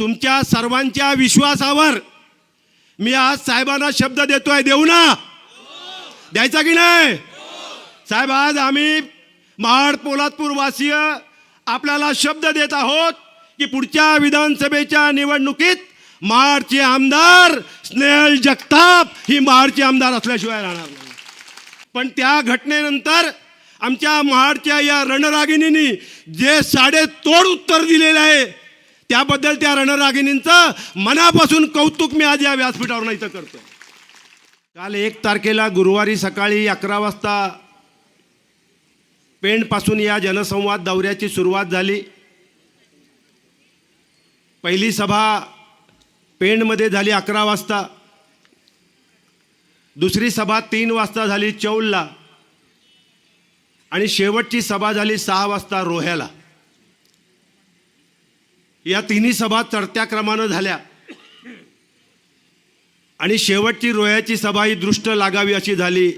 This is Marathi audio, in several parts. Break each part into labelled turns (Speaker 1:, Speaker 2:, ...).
Speaker 1: तुमच्या सर्वांच्या विश्वासावर मी आज साहेबांना शब्द देतोय देऊ ना? द्यायचा की नाही? साहेब आज आम्ही महाड पोलादपूरवासीय आपल्याला शब्द देत आहोत की पुढच्या विधानसभेच्या निवडणुकीत महाडचे आमदार स्नेहल जगताप ही महाडचे आमदार असल्याशिवाय राहणार नाही. पण त्या घटनेनंतर आमच्या महाडच्या या रणरागिणींनी जे साडेतोड उत्तर दिलेलं आहे त्याबद्दल त्या रणरागिणींचं मनापासून कौतुक मी आज या व्यासपीठावर इथं करतो काल एक तारखेला गुरुवारी सकाळी अकरा वाजता पेंडपासून या जनसंवाद दौऱ्याची सुरुवात झाली. पहिली सभा पेंडमध्ये झाली अकरा वाजता. दुसरी सभा तीन वाजता झाली चौलला. आणि शेवटची सभा झाली सहा वाजता रोह्याला. या तिन्ही सभा चढत्या क्रमानं झाल्या. आणि शेवटची रोह्याची सभा ही दृष्ट लागावी अशी झाली.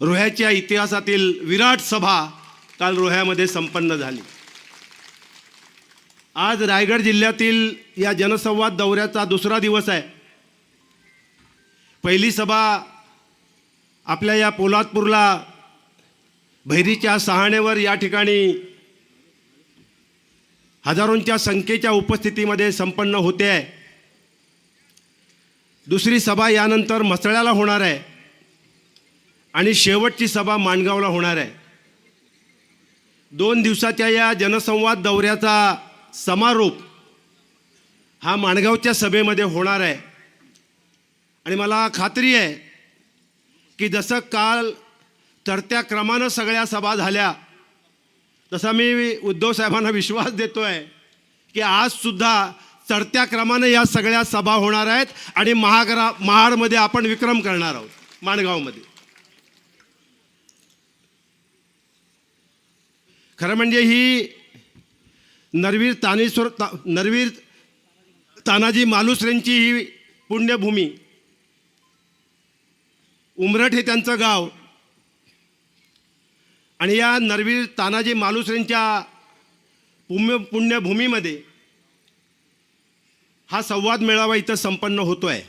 Speaker 1: रोह्याच्या इतिहासातील विराट सभा काल रोह्यामध्ये संपन्न झाली. आज रायगड जिल्ह्यातील या जनसंवाद दौऱ्याचा दुसरा दिवस आहे. पहिली सभा आपल्या या पोलादपूरला भैरीच्या सहाणेवर या ठिकाणी हजारोंच्या संख्येच्या उपस्थितीमध्ये संपन्न होते. आहे दुसरी सभा यानंतर मसळ्याला होणार आहे. आणि शेवटची सभा माणगावला होणार आहे. दोन दिवसाच्या या जनसंवाद दौऱ्याचा समारोप हा माणगावच्या सभेमध्ये होणार आहे. आणि मला खात्री आहे की जसं काल चढत्या क्रमानं सगळ्या सभा झाल्या तसा मी उद्धव साहेबांना विश्वास देतो आहे की आजसुद्धा चढत्या क्रमाने या सगळ्या सभा होणार आहेत आणि महागरा महाडमध्ये आपण विक्रम करणार आहोत माणगावमध्ये. खरं म्हणजे ही नरवीर तानेश्वर ता नरवीर तानाजी मालुसरेंची ही पुण्यभूमी उमरठ हे त्यांचं गाव आणि या नरवीर तानाजी मालुसरेंच्या पुण्य पुण्यभूमीमध्ये हा संवाद मेळावा इथं संपन्न होतो आहे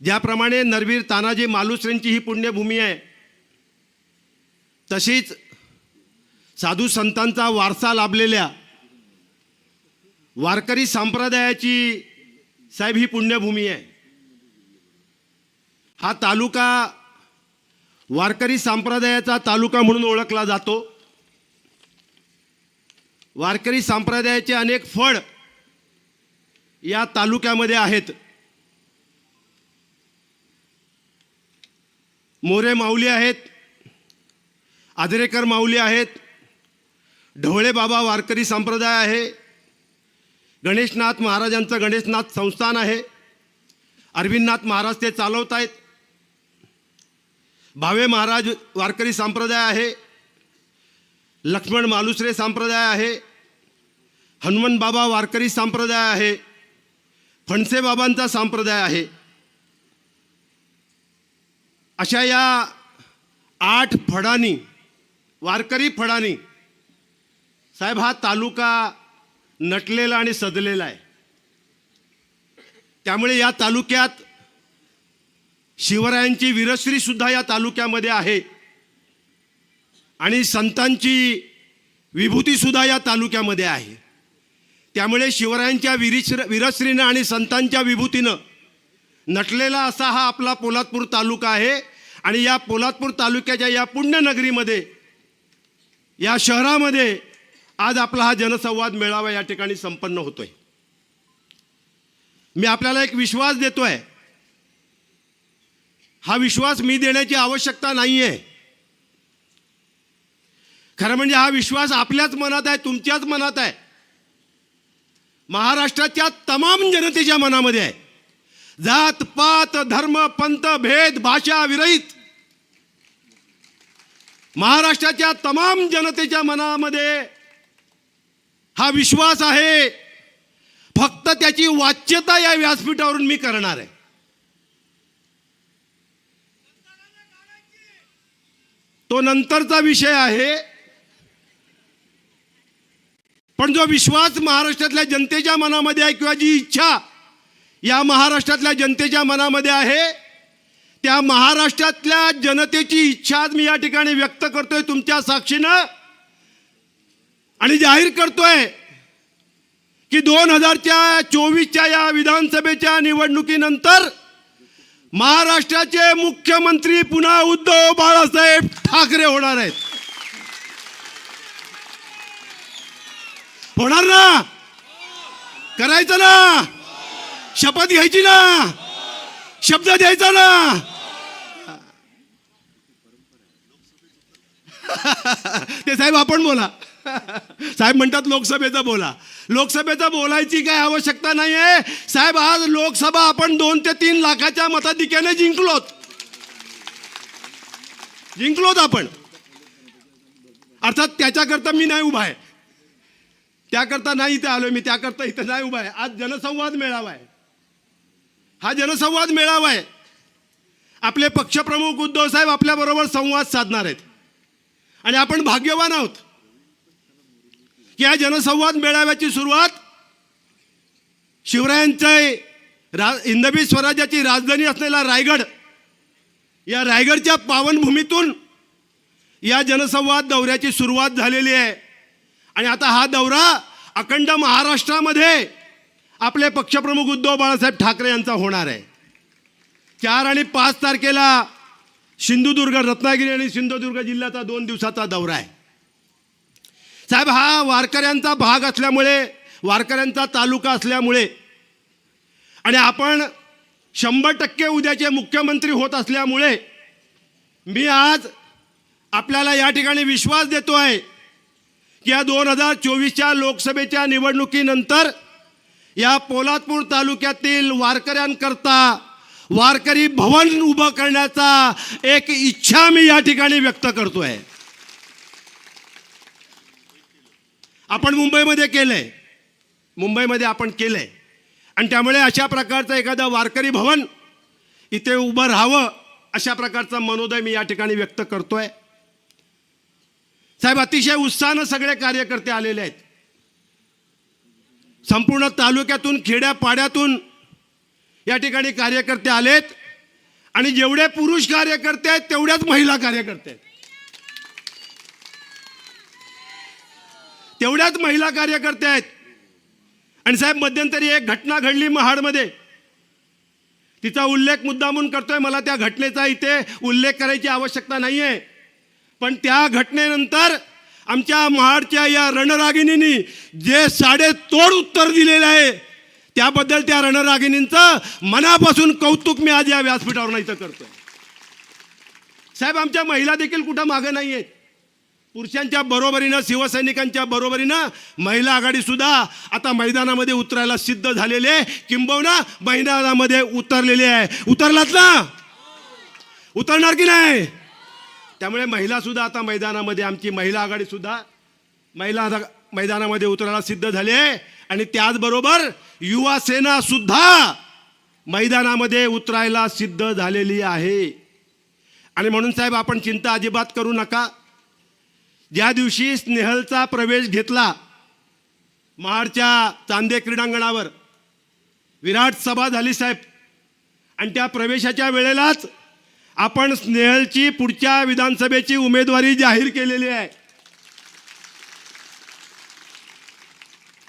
Speaker 1: ज्याप्रमाणे नरवीर तानाजी मालुसरेंची ही पुण्यभूमी आहे तशीच साधू संतांचा वारसा लाभलेल्या वारकरी संप्रदायाची साहेब ही पुण्यभूमी आहे. हा तालुका वारकरी संप्रदायाचा तालुका म्हणून ओळखला जातो. वारकरी संप्रदायाचे अनेक फळ या तालुक्यामध्ये आहेत. मोरे माऊली आहेत आदरेकर माऊली आहेत ढवळे बाबा वारकरी संप्रदाय आहे गणेशनाथ महाराजांचं गणेशनाथ संस्थान आहे अरविंदनाथ महाराज ते चालवत आहेत भावे महाराज वारकरी संप्रदाय आहे. लक्ष्मण मालुसरे संप्रदाय आहे. हनुमान बाबा वारकरी संप्रदाय आहे. फणसे बाबांचा संप्रदाय आहे. अशा या आठ फडानी वारकरी फडानी साहेब हा तालुका नटलेला आणि सजलेला आहे. त्यामुळे या तालुक्यात शिवरायांची वीरश्री सुद्धा या तालुक्यामध्ये आहे. आणि संतांची विभूती सुद्धा या तालुक्यामध्ये आहे. त्यामुळे शिवरायांच्या वीरश्र वीरश्रीनं आणि संतांच्या विभूतीनं नटलेला असा हा आपला पोलादपूर तालुका आहे. आणि या पोलादपूर तालुक्याच्या या पुण्यनगरीमध्ये या शहरामध्ये आज आपला हा जनसंवाद मेळावा या ठिकाणी संपन्न होतोय. मी आपल्याला एक विश्वास देतो आहे हा विश्वास मी देण्याची आवश्यकता नाही आहे खरं म्हणजे हा विश्वास आपल्याच मनात आहे तुमच्याच मनात आहे. महाराष्ट्राच्या तमाम जनतेच्या मनामध्ये आहे. जात पात धर्म पंत भेद भाषा विरहित. महाराष्ट्राच्या तमाम जनतेच्या मनामध्ये हा विश्वास आहे. फक्त त्याची वाच्यता या व्यासपीठावरून मी करणार आहे. तो नंतरचा विषय आहे. पण जो विश्वास महाराष्ट्रातल्या जनतेच्या मनामध्ये आहे किंवा जी इच्छा या महाराष्ट्रातल्या जनतेच्या मनामध्ये आहे त्या महाराष्ट्रातल्या जनतेची इच्छा आज मी या ठिकाणी व्यक्त करतोय तुमच्या साक्षीनं. आणि जाहीर करतोय की दोन हजारच्या चोवीसच्या या विधानसभेच्या निवडणुकीनंतर महाराष्ट्राचे मुख्यमंत्री पुन्हा उद्धव बाळासाहेब ठाकरे होणार आहेत. होणार ना? करायचं ना? शपथ घ्यायची ना? शब्द द्यायचा ना? ते साहेब आपण बोला. साहेब म्हणतात लोकसभेचं बोला. लोकसभेचं बोलायची काय आवश्यकता नाही आहे साहेब आज लोकसभा आपण दोन ते तीन लाखाच्या मताधिक्याने जिंकलोत. जिंकलोत आपण. अर्थात त्याच्याकरता मी नाही उभा आहे. त्याकरता नाही इथे आलोय मी त्याकरता इथं नाही उभा आहे. आज जनसंवाद मेळावा आहे हा जनसंवाद मेळावा आहे आपले पक्षप्रमुख उद्धव साहेब आपल्याबरोबर संवाद साधणार आहेत. आणि आपण भाग्यवान आहोत. या जनसंवाद मेळाव्याची सुरुवात शिवरायांचे रा हिंदवी स्वराज्याची राजधानी असलेला रायगड या रायगडच्या पावनभूमीतून या जनसंवाद दौऱ्याची सुरुवात झालेली आहे. आणि आता हा दौरा अखंड महाराष्ट्रामध्ये आपले पक्षप्रमुख उद्धव बाळासाहेब ठाकरे यांचा होणार आहे. चार आणि पाच तारखेला सिंधुदुर्ग रत्नागिरी आणि सिंधुदुर्ग जिल्ह्याचा दोन दिवसाचा दौरा आहे. साहेब हा वारकऱ्यांचा भाग असल्यामुळे वारकऱ्यांचा तालुका असल्यामुळे आणि आपण शंभर टक्के उद्याचे मुख्यमंत्री होत असल्यामुळे मी आज आपल्याला या ठिकाणी विश्वास देतो आहे की या दोन हजार चोवीसच्या लोकसभेच्या निवडणुकीनंतर या पोलादपूर तालुक्यातील वारकऱ्यांकरता वारकरी भवन उभं करण्याचा एक इच्छा मी या ठिकाणी व्यक्त करतो आहे आपण मुंबईमध्ये केलं आहे मुंबईमध्ये आपण केलं आहे आणि त्यामुळे अशा प्रकारचं एखादं वारकरी भवन इथे उभं राहावं अशा प्रकारचा मनोदय मी या ठिकाणी व्यक्त करतोय. साहेब अतिशय उत्साहानं सगळे कार्यकर्ते आलेले आहेत. संपूर्ण तालुक्यातून खेड्यापाड्यातून या ठिकाणी कार्यकर्ते आलेत. आणि जेवढे पुरुष कार्यकर्ते आहेत तेवढ्याच महिला कार्यकर्ते आहेत. तेवढ्याच महिला कार्यकर्त्या आहेत. आणि साहेब मध्यंतरी एक घटना घडली महाडमध्ये. तिचा उल्लेख मुद्दामून करतोय. मला त्या घटनेचा इथे उल्लेख करायची आवश्यकता नाही आहे पण त्या घटनेनंतर आमच्या महाडच्या या रणरागिणींनी जे साडेतोड उत्तर दिलेलं आहे त्याबद्दल त्या रणरागिणींचं मनापासून कौतुक मी आज या व्यासपीठावर इथं करतोय. साहेब आमच्या महिला देखील कुठं मागं नाही आहेत पुरुषांच्या बरोबरीनं शिवसैनिकांच्या बरोबरीनं महिला आघाडी सुद्धा आता मैदानामध्ये उतरायला सिद्ध झालेले आहे. किंबहुना मैदानामध्ये उतरलेले आहे. उतरलात ना? उतरणार की नाही? त्यामुळे महिला सुद्धा आता मैदानामध्ये आमची महिला आघाडी सुद्धा महिला मैदानामध्ये उतरायला सिद्ध झाली आहे. आणि त्याचबरोबर युवा सेना सुद्धा मैदानामध्ये उतरायला सिद्ध झालेली आहे. आणि म्हणून साहेब आपण चिंता अजिबात करू नका. ज्या दिवशी स्नेहलचा प्रवेश घेतला महाडच्या चांदे क्रीडांगणावर विराट सभा झाली साहेब. आणि त्या प्रवेशाच्या वेळेलाच आपण स्नेहलची पुढच्या विधानसभेची उमेदवारी जाहीर केलेली आहे.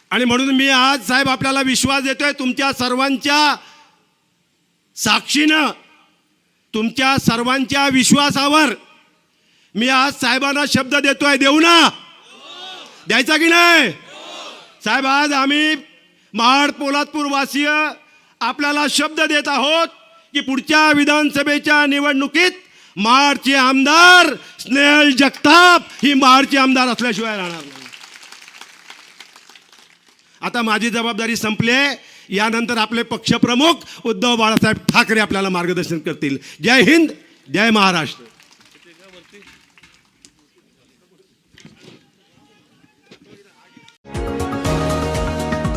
Speaker 1: आणि म्हणून मी आज साहेब आपल्याला विश्वास देतोय तुमच्या सर्वांच्या साक्षीनं तुमच्या सर्वांच्या विश्वासावर मी आज साहेबांना शब्द देतोय देऊ ना? द्यायचा की नाही? साहेब आज आम्ही महाड पोलादपूरवासीय आपल्याला शब्द देत आहोत की पुढच्या विधानसभेच्या निवडणुकीत महाडचे आमदार स्नेहल जगताप ही महाडचे आमदार असल्याशिवाय राहणार नाही. आता माझी जबाबदारी संपली आहे. यानंतर आपले पक्षप्रमुख उद्धव बाळासाहेब ठाकरे आपल्याला मार्गदर्शन करतील. जय हिंद जय महाराष्ट्र.